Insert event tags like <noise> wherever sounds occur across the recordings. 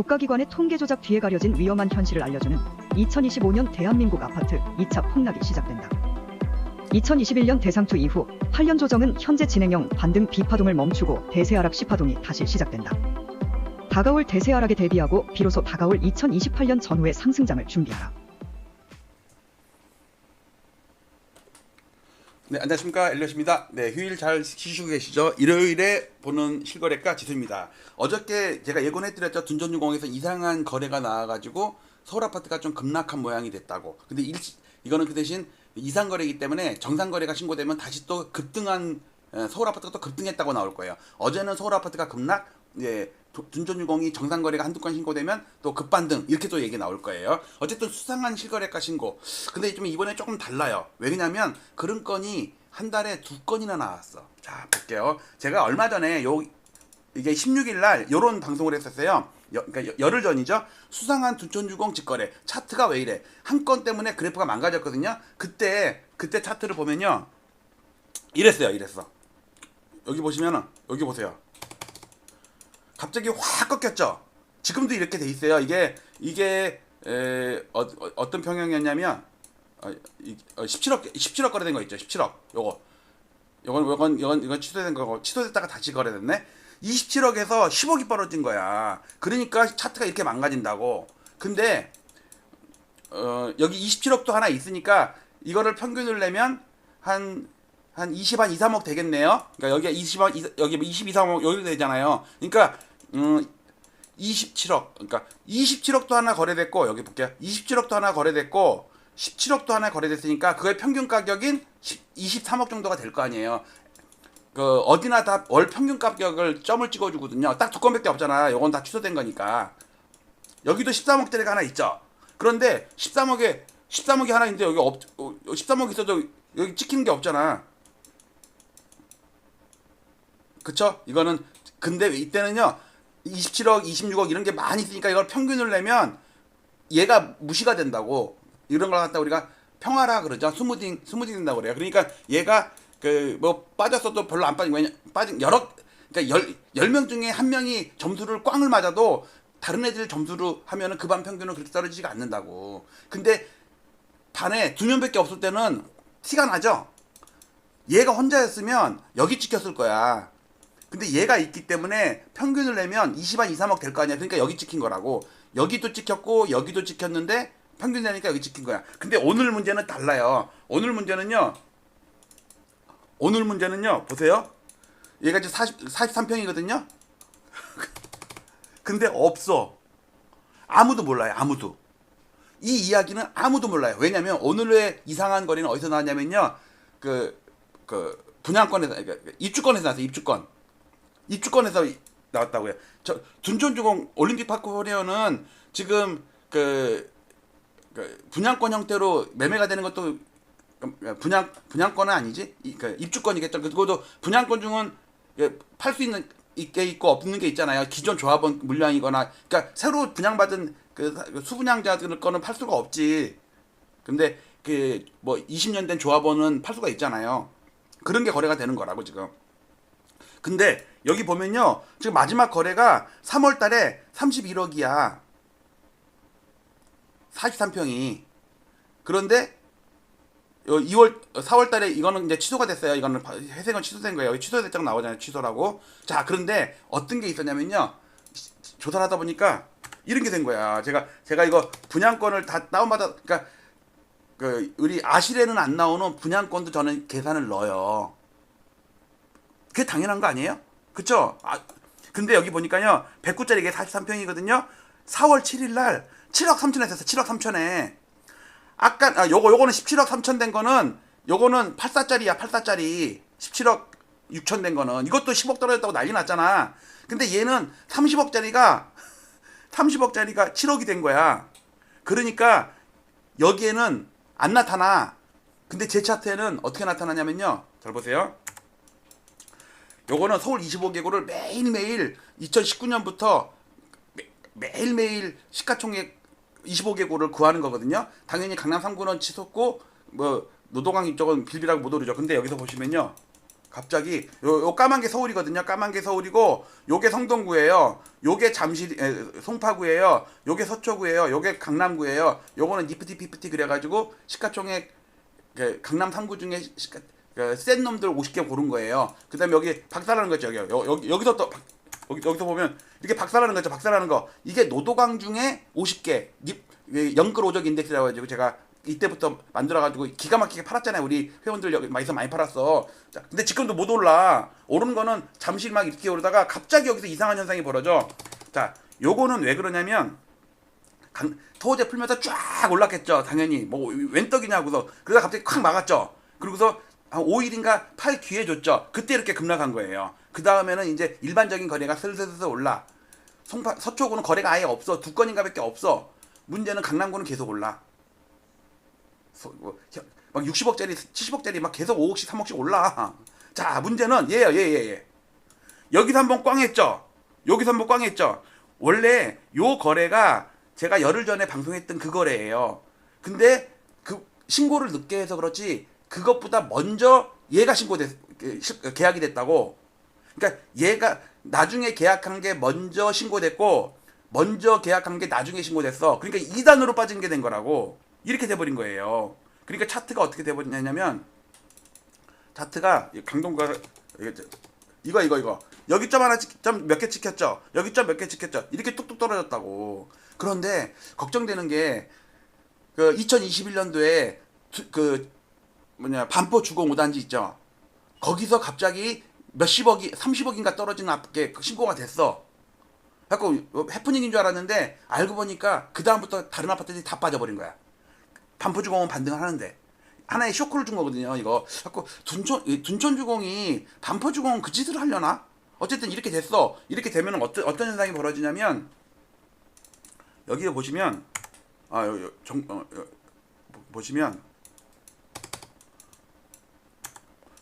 국가기관의 통계 조작 뒤에 가려진 위험한 현실을 알려주는 2025년 대한민국 아파트 2차 폭락이 시작된다. 2021년 대상투 이후 8년 조정은 현재 진행형 반등 비파동을 멈추고 대세 하락 시파동이 다시 시작된다. 다가올 대세 하락에 대비하고 비로소 다가올 2028년 전후의 상승장을 준비하라. 네, 안녕하십니까. 엘리엇입니다. 네, 휴일 잘 쉬시고 계시죠? 일요일에 보는 실거래가 지수입니다. 어저께 제가 예고해드렸죠. 둔전유공에서 이상한 거래가 나와가지고 서울 아파트가 좀 급락한 모양이 됐다고. 근데 일, 이거는 그 대신 이상 거래이기 때문에 정상 거래가 신고되면 다시 또 급등한 에, 서울 아파트가 또 급등했다고 나올 거예요. 어제는 서울 아파트가 급락, 예, 도- 둔전유공이 정상 거래가 한두 건 신고되면 또 급반등 이렇게 또 얘기 나올 거예요. 어쨌든 수상한 실거래가 신고. 근데 좀 이번에 조금 달라요. 왜냐면 그런 건이 한 달에 두 건이나 나왔어. 자 볼게요. 제가 얼마 전에 요 이게 16일 날 요런 방송을 했었어요. 여, 그러니까 여- 열흘 전이죠. 수상한 둔촌주공 직거래 차트가 왜 이래? 한 건 때문에 그래프가 망가졌거든요. 그때 그때 차트를 보면요. 이랬어요. 이랬어. 여기 보시면은 여기 보세요. 갑자기 확 꺾였죠. 지금도 이렇게 돼 있어요. 이게 이게 에, 어, 어, 떤 평형이었냐면 어, 이, 어, 17억 17억 거래된 거 있죠. 17억. 요거. 요건 요건 요건 이건 취소된 거고 취소됐다가 다시 거래됐네. 27억에서 10억이 벌어진 거야. 그러니까 차트가 이렇게 망가진다고. 근데 어, 여기 27억도 하나 있으니까 이거를 평균을 내면 한 한 20, 한 2, 3억 되겠네요. 그러니까 여기가 20억, 이- 여기 22, 3억 여기 되잖아요. 그러니까 음 27억. 그러니까 27억도 하나 거래됐고 여기 볼게요. 27억도 하나 거래됐고 17억도 하나 거래됐으니까 그거의 평균 가격인 10, 23억 정도가 될 거 아니에요. 그 어디나 다 월 평균 가격을 점을 찍어 주거든요. 딱 두 건밖에 없잖아. 요건 다 취소된 거니까. 여기도 13억짜리가 하나 있죠. 그런데 13억에 13억이 하나 있는데 여기 없 13억 있어도 여기 찍히는 게 없잖아. 그쵸? 이거는 근데 이때는요 27억, 26억 이런 게 많이 있으니까 이걸 평균을 내면 얘가 무시가 된다고 이런 걸 갖다 우리가 평화라 그러죠. 스무딩 스무딩 된다고 그래요. 그러니까 얘가 그 뭐 빠졌어도 별로 안 빠진 왜냐 빠진 여러 그러니까 열, 열 명 중에 한 명이 점수를 꽝을 맞아도 다른 애들 점수로 하면은 그 반 평균은 그렇게 떨어지지가 않는다고. 근데 반에 두 명밖에 없을 때는 티가 나죠. 얘가 혼자였으면 여기 찍혔을 거야. 근데 얘가 있기 때문에 평균을 내면 20한 2, 3억 될 거 아니야. 그러니까 여기 찍힌 거라고. 여기도 찍혔고 여기도 찍혔는데 평균 내니까 여기 찍힌 거야. 근데 오늘 문제는 달라요. 오늘 문제는요. 오늘 문제는요. 보세요. 얘가 지금 40, 43평이거든요. 근데 없어. 아무도 몰라요. 아무도. 이 이야기는 아무도 몰라요. 왜냐면 오늘의 이상한 거리는 어디서 나왔냐면요. 그, 그, 분양권에서, 그러니까 입주권에서 나왔어요. 입주권. 입주권에서 이- 나왔다고요. 저, 둔촌주공 올림픽 파크 호리어는 지금 그, 그 분양권 형태로 매매가 되는 것도 그 분양 분양권은 아니지 이, 그 입주권이겠죠. 그것도 분양권 중은 팔 수 있는 있게 있고 없는 게 있잖아요. 기존 조합원 물량이거나 그러니까 새로 분양받은 그 사- 그 수분양자들 거는 팔 수가 없지. 근데 그 뭐 20년 된 조합원은 팔 수가 있잖아요. 그런 게 거래가 되는 거라고 지금. 근데 여기 보면요. 지금 마지막 거래가 3월 달에 31억이야. 43평이. 그런데 2월 4월 달에 이거는 이제 취소가 됐어요. 이거는 바- 회생은 취소된 거예요. 취소됐다고 나오잖아요. 취소라고. 자, 그런데 어떤 게 있었냐면요. 조사를 하다 보니까 이런 게 된 거야. 제가 제가 이거 분양권을 다 다운받아 그러니까 그 우리 아실에는 안 나오는 분양권도 저는 계산을 넣어요. 그게 당연한 거 아니에요? 그쵸? 아, 근데 여기 보니까요. 109짜리 이게 43평이거든요. 4월 7일 날 7억 3천에 샀어요. 7억 3천에. 아까 아 요거 요거는 17억 3천 된 거는 요거는 84짜리야. 84짜리. 17억 6천 된 거는 이것도 10억 떨어졌다고 난리 났잖아. 근데 얘는 30억짜리가 30억짜리가 7억이 된 거야. 그러니까 여기에는 안 나타나. 근데 제 차트에는 어떻게 나타나냐면요. 잘 보세요. 요거는 서울 25개구를 매일매일 2019년부터 매 일매일 시가총액 25개구를 구하는 거거든요. 당연히 강남 3구는 치솟고 뭐 노동강 이쪽은 빌비라고 못 오르죠. 근데 여기서 보시면요. 갑자기 요, 요 까만 게 서울이거든요. 까만 게 서울이고 요게 성동구예요. 요게 잠실 에, 송파구예요. 요게 서초구예요. 요게 강남구예요. 요거는 니프티 피프티 그래 가지고 시가총액 그 강남 3구 중에 시가 그, 센 놈들 50개 고른 거예요. 그 다음에 여기 박살나는 거죠. 여기 여, 여기 여기서 또 박- 여기 여기서 보면 이렇게 박살나는 거죠. 박살나는 거. 이게 노도강 중에 50개 니- 이 영끌 오적 인덱스라고 해가지고 제가 이때부터 만들어가지고 기가 막히게 팔았잖아요. 우리 회원들 여기 많이서 많이 팔았어. 자, 근데 지금도 못 올라. 오르는 거는 잠시 막 이렇게 오르다가 갑자기 여기서 이상한 현상이 벌어져. 자, 요거는 왜 그러냐면 강, 토제 풀면서 쫙 올랐겠죠. 당연히 뭐 웬떡이냐고서 그러다 갑자기 콱 막았죠. 그러고서 한 5일인가 팔 기회 줬죠. 그때 이렇게 급락한 거예요. 그 다음에는 이제 일반적인 거래가 슬슬슬 올라. 송파 서초구는 거래가 아예 없어. 두 건인가 밖에 없어. 문제는 강남구는 계속 올라. 소- 뭐, 혀- 막 60억짜리, 70억짜리 막 계속 5억씩, 3억씩 올라. 자, 문제는 얘예요, 얘, 얘, 얘. 여기서 한번 꽝 했죠. 여기서 한번 꽝 했죠. 원래 요 거래가 제가 열흘 전에 방송했던 그 거래예요. 근데 그 신고를 늦게 해서 그렇지 그것보다 먼저 얘가 신고됐 그, 시- 계약이 됐다고. 그러니까 얘가 나중에 계약한 게 먼저 신고됐고 먼저 계약한 게 나중에 신고됐어. 그러니까 2단으로 빠진 게 된 거라고. 이렇게 돼 버린 거예요. 그러니까 차트가 어떻게 돼 버렸냐면 차트가 저- 이거 이거 이거 여기 점 하나 점 몇 개 찍혔죠 여기 점 몇 개 찍혔죠 이렇게 뚝뚝 떨어졌다고 그런데 걱정되는 게 그 2021년도에 그 뭐냐 반포 주공 5단지 있죠 거기서 갑자기 몇십억이 30억인가 떨어진 앞에 그 신고가 됐어 갖고 해프닝인 줄 알았는데 알고 보니까 그 다음부터 다른 아파트들이 다 빠져버린 거야 반포주공은 반등을 하는데 하나의 쇼크를 준 거거든요. 이거 자꾸 둔촌 이 둔촌주공이 반포주공은 그 짓을 하려나? 어쨌든 이렇게 됐어. 이렇게 되면 어떤 어떤 현상이 벌어지냐면 여기에 보시면 아 여, 여, 정, 어, 여, 보- 보시면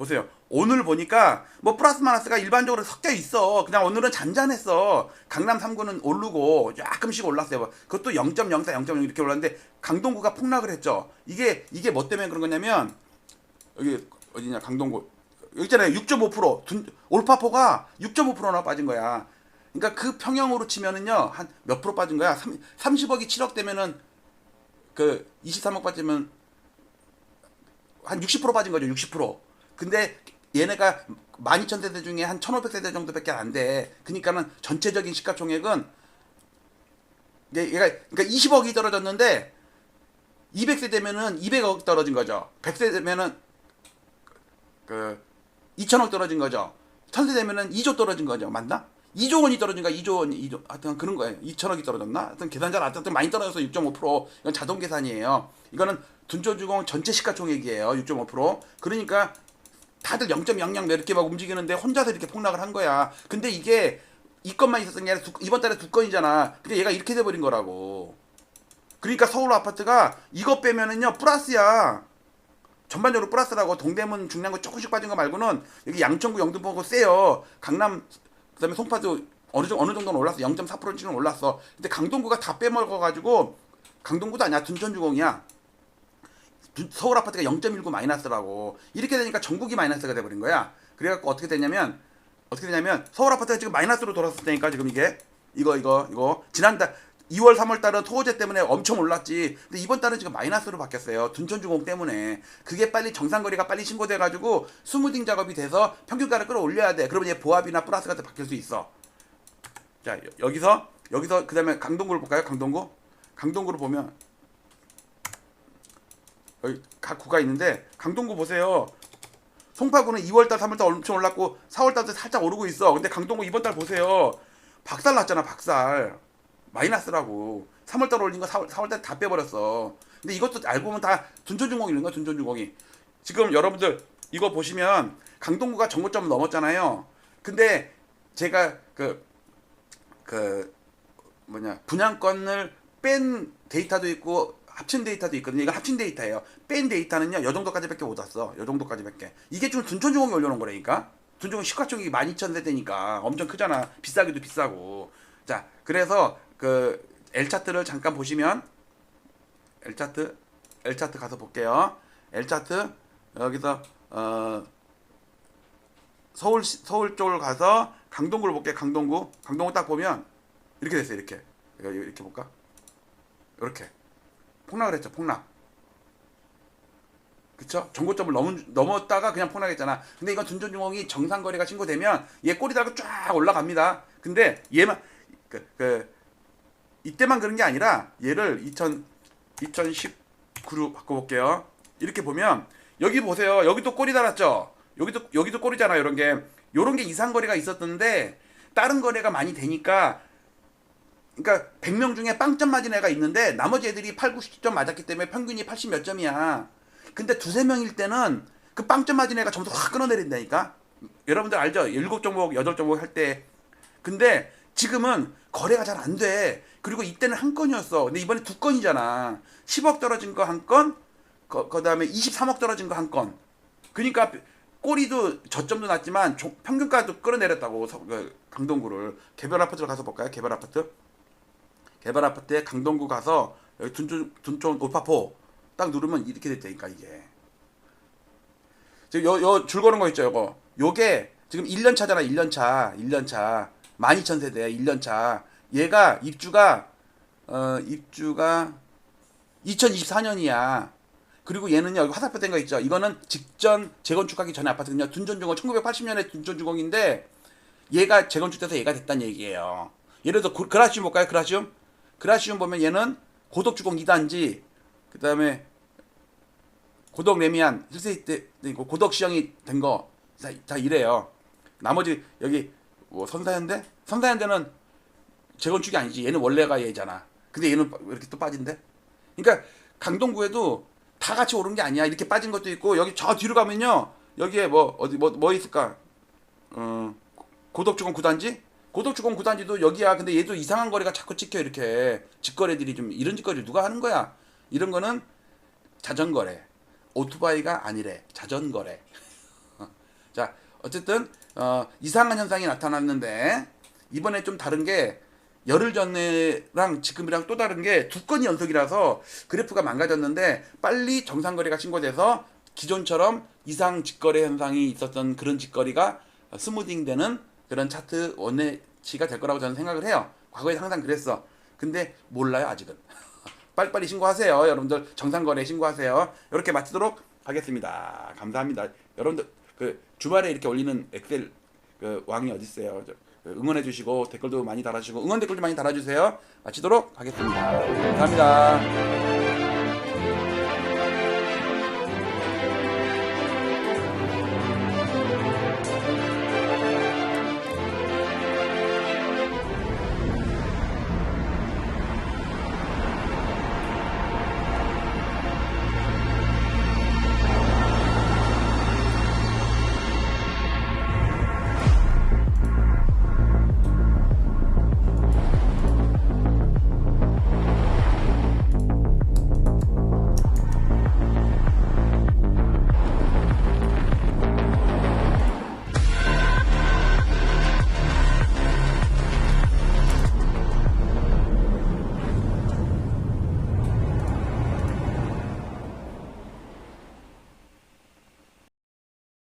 보세요. 오늘 보니까 뭐 플러스 마이너스가 일반적으로 섞여 있어. 그냥 오늘은 잔잔했어. 강남 3구는 오르고 조금씩 올랐어요. 그것도 0.04, 0.0 이렇게 올랐는데 강동구가 폭락을 했죠. 이게 이게 뭐 때문에 그런 거냐면 여기 어디냐 강동구 여기 있잖아요. 6.5% 둔, 올파포가 6.5%나 빠진 거야. 그러니까 그 평형으로 치면은요 한 몇 프로 빠진 거야? 3, 30억이 7억 되면은 그 23억 빠지면 한 60% 빠진 거죠. 60%. 근데 얘네가 12,000세대 중에 한 1,500세대 정도밖에 안 돼. 그러니까는 전체적인 시가총액은 얘- 얘가 그러니까 20억이 떨어졌는데 200세 되면은 200억 떨어진 거죠. 100세 되면은 그 2천억 떨어진 거죠. 1000세 되면은 2조 떨어진 거죠. 맞나? 2조 원이 떨어진 거야. 2조 원, 2조. 하여튼 그런 거예요. 2천억이 떨어졌나? 하여튼 계산 잘 안, 하여튼 많이 떨어져서 6.5%. 이건 자동 계산이에요. 이거는 둔조주공 전체 시가총액이에요. 6.5%. 그러니까 다들 0.00 이렇게 막 움직이는데 혼자서 이렇게 폭락을 한 거야. 근데 이게 이 건만 있었던 게 아니라 두- 이번 달에 두 건이잖아. 근데 얘가 이렇게 돼버린 거라고. 그러니까 서울 아파트가 이거 빼면은요 플러스야. 전반적으로 플러스라고 동대문 중량구 조금씩 빠진 거 말고는 여기 양천구 영등포구 세요. 강남 그다음에 송파도 어느 정도 어느 정도는 올랐어. 0.4%는 올랐어. 근데 강동구가 다 빼먹어 가지고 강동구도 아니야. 둔천주공이야. 두- 서울 아파트가 0.19 마이너스라고 이렇게 되니까 전국이 마이너스가 돼버린 거야. 그래갖고 어떻게 되냐면 어떻게 되냐면 서울 아파트가 지금 마이너스로 돌았을 테니까 지금 이게 이거 이거 이거 지난달 2월 3월 달은 토호제 때문에 엄청 올랐지. 근데 이번 달은 지금 마이너스로 바뀌었어요. 둔촌주공 때문에. 그게 빨리 정상거래가 빨리 신고돼 가지고 스무딩 작업이 돼서 평균가를 끌어올려야 돼. 그러면 이제 보합이나 플러스가 더 바뀔 수 있어. 자, 여- 여기서 여기서 그 다음에 강동구를 볼까요? 강동구? 강동구를 보면 각 구가 있는데 강동구 보세요. 송파구는 2월달, 3월달 엄청 올랐고 4월달도 살짝 오르고 있어. 근데 강동구 이번 달 보세요. 박살 났잖아, 박살. 마이너스라고. 3월달 올린 거 4월, 4월달 다 빼버렸어. 근데 이것도 알고 보면 다 둔촌주공이 있는 거야, 둔촌주공이. 지금 여러분들 이거 보시면 강동구가 정고점 넘었잖아요. 근데 제가 그, 그, 뭐냐, 분양권을 뺀 데이터도 있고 합친 데이터도 있거든요. 이거 합친 데이터예요. 뺀 데이터는요, 요 정도까지밖에 못 왔어. 요 정도까지밖에. 이게 지금 둔촌주공이 올려놓은 거라니까. 둔촌주공 시가총액이 12,000세대니까 엄청 크잖아. 비싸기도 비싸고. 자, 그래서 그 L 차트를 잠깐 보시면 L 차트, L 차트 가서 볼게요. L 차트 여기서 어 서울 시- 서울 쪽을 가서 강동구를 볼게 강동구 강동구 딱 보면 이렇게 됐어요 이렇게 이렇게 볼까 이렇게 폭락을 했죠 폭락. 그쵸? 정고점을 넘은, 넘었다가 그냥 폭락했잖아. 근데 이건 둔전주공이 정상거래가 신고되면 얘 꼬리 달고 쫙 올라갑니다. 근데 얘만 그, 그 이때만 그런 게 아니라 얘를 2000 2019로 바꿔볼게요. 이렇게 보면 여기 보세요. 여기도 꼬리 달았죠? 여기도 여기도 꼬리잖아요 이런 게. 요런 게 이상 거래가 있었는데 다른 거래가 많이 되니까 그러니까 100명 중에 빵점 맞은 애가 있는데 나머지 애들이 8, 90점 맞았기 때문에 평균이 80 몇 점이야. 근데 두세 명일 때는 그 빵점 맞은 애가 점수 확 끊어내린다니까. 여러분들 알죠? 7종목, 8종목 할 때. 근데 지금은 거래가 잘 안 돼. 그리고 이때는 한 건이었어. 근데 이번에 두 건이잖아. 10억 떨어진 거 한 건, 그, 그 다음에 23억 떨어진 거 한 건. 그러니까 꼬리도 저점도 낮지만 조- 평균가도 끌어내렸다고 서- 그 강동구를 개별 아파트로 가서 볼까요? 개별 아파트 개별 아파트에 강동구 가서 여기 둔촌 둔촌 오파포 딱 누르면 이렇게 됐다니까 이게. 지금 요, 요 줄 거는 거 있죠 요거. 요게 지금 1년 차잖아 1년 차. 1년 차. 12,000세대 1년 차. 얘가 입주가 어 입주가 2024년이야. 그리고 얘는요 화살표 된거 있죠? 이거는 직전 재건축하기 전에 아파트거든요. 둔전주공 1980년에 둔전주공인데 얘가 재건축돼서 얘가 됐다는 얘기예요. 예를 들어 고- 그라시움 볼까요? 그라시움 그라시움 보면 얘는 고덕주공 2단지 그 다음에 고덕 레미안 1세기 때 되고 고덕 시형이 된 거 다 이래요 나머지 여기 뭐 선사현대 선사현대는 재건축이 아니지 얘는 원래가 얘잖아 근데 얘는 왜 이렇게 또 빠진대 그러니까 강동구에도 다 같이 오른 게 아니야. 이렇게 빠진 것도 있고 여기 저 뒤로 가면요. 여기에 뭐 어디 뭐뭐 있을까? 어 고덕주공 구단지? 고덕주공 구단지도 여기야. 근데 얘도 이상한 거래가 자꾸 찍혀 이렇게 직거래들이 좀 이런 직거래 누가 하는 거야? 이런 거는 자전거래. 오토바이가 아니래. 자전거래. <laughs> 자, 어쨌든 어, 이상한 현상이 나타났는데 이번에 좀 다른 게 열흘 전에랑 지금이랑 또 다른 게 두 건이 연속이라서 그래프가 망가졌는데 빨리 정상 거래가 신고돼서 기존처럼 이상 직거래 현상이 있었던 그런 직거래가 스무딩 되는 그런 차트 원회치가 될 거라고 저는 생각을 해요. 과거에 항상 그랬어. 근데 몰라요 아직은. <laughs> 빨리빨리 신고하세요. 여러분들 정상 거래 신고하세요. 이렇게 마치도록 하겠습니다. 감사합니다. 여러분들 그 주말에 이렇게 올리는 엑셀 그 왕이 어디 있어요? 저, 그 응원해 주시고 댓글도 많이 달아주시고 응원 댓글도 많이 달아주세요. 마치도록 하겠습니다. 감사합니다.